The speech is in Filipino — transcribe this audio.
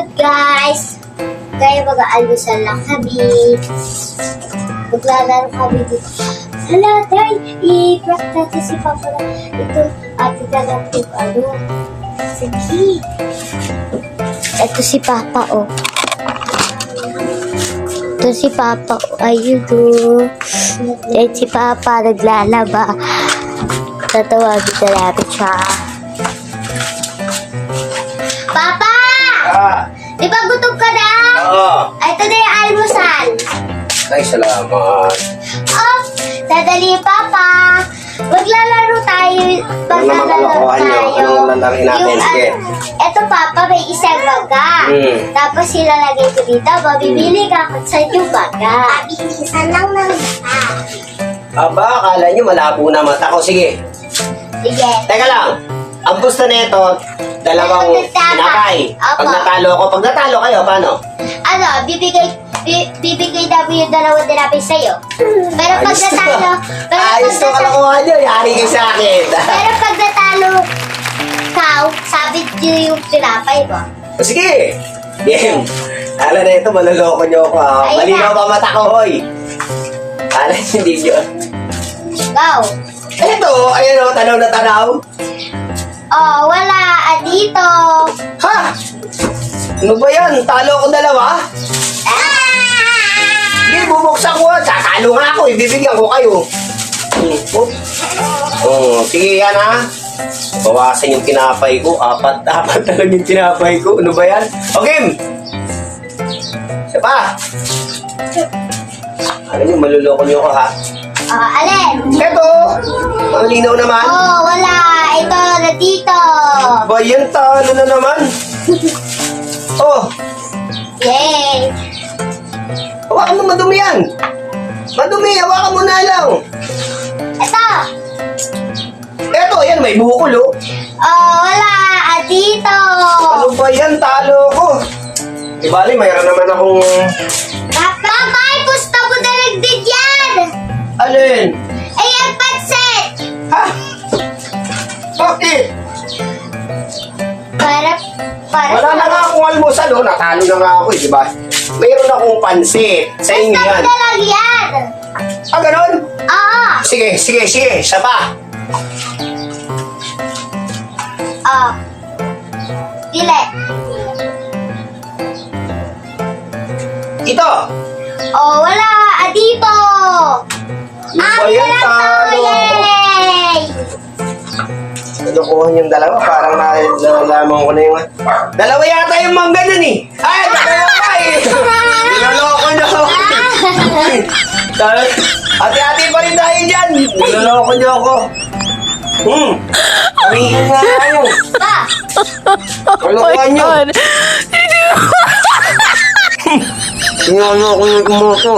Up guys! Kaya mag-aalmusal lang kami. Maglalaro kami dito. Hala, Tay! I-prank natin si Papa na ito. Ate ka natin ano. Sige. Ito si Papa, oh. Ito si Papa, oh. Ayun, oh. Yan si Papa, naglalaba. Tatawagin na namin siya. Di ba gutom ka na? oo. Ay, ito na yung almusal. Ay, salamat. Oh, dadali papa. Maglalaro tayo. Ano naman Maglalaro kalokohan nyo? tayo. Anong lalaroin natin? Sige. ano, eto papa, may isang baga. Hmm. Tapos ilalagay ko dito. Mabibili ka kung saan yung baga. Mabilisan lang ng baga. Aba, akala nyo malabo na mata ko. Sige, Sige. teka lang. Ang gusto nito, dalawang Dalawang tinapay. Pag natalo ko, pag natalo kayo, paano? Ano, bibigay, bi, bibigay namin yung dalawang tinapay sa'yo. Pero pag Ayos to. natalo, pero Ayos pag to natalo, kalokohan nyo. Yari kayo sa akin. pero pag natalo, ikaw, sabi niyo yung tinapay mo. O, Sige. Game. Alam na ito, maluloko nyo ako. Ayun Malinaw na. pa mata ko, hoy. Alam hindi nyo. Go. Ito, ayun o, tanaw na tanaw. Oh, wala. Ah, dito. Ha? Ano ba yan? Talo ko dalawa? Ah! Hindi, bubuksan ko. ah. Tatalo nga ako. Ibibigyan ko kayo. Oh. Oh, sige yan ha. Bawasan yung tinapay ko. Apat, apat na lang yung tinapay ko. Ano ba yan? Okay. Isa pa. Alam niyo, maluloko niyo ako ha. Oh, alin? Eto. Ang linaw naman. Oh, Ba yan, talo na naman. Oh, Yay. hawakan mo madumi yan. Madumi, hawakan mo na lang. Ito. Eto, yan, may bukol oh. Oh, wala. Ah, dito. Ano ba yan? Talo ko. Di bali, mayroon naman akong... Papa, ay, gusto na din yan. Alin? Para. Wala na nga akong almusal oh. Natalo na nga ako eh, di ba? Mayroon akong pansit. Sa inyo yan. lang yan. Ah, ganun? Oo. Sige, sige, sige. Isa pa. Oh. Dili. Ito. Oh, wala. Kinukuha yung dalawa. Parang na- nalalaman ko na yung... Dalawa yata yung mangga nun eh. Ay, dalawa pa eh. Niloloko niyo ako. Ate-ate pa rin tayo dyan. Niloloko niyo ako. Hmm. Tumingin nga kayo. Pa. Kalokohan niyo. God. Sinalo ko yung kumoto.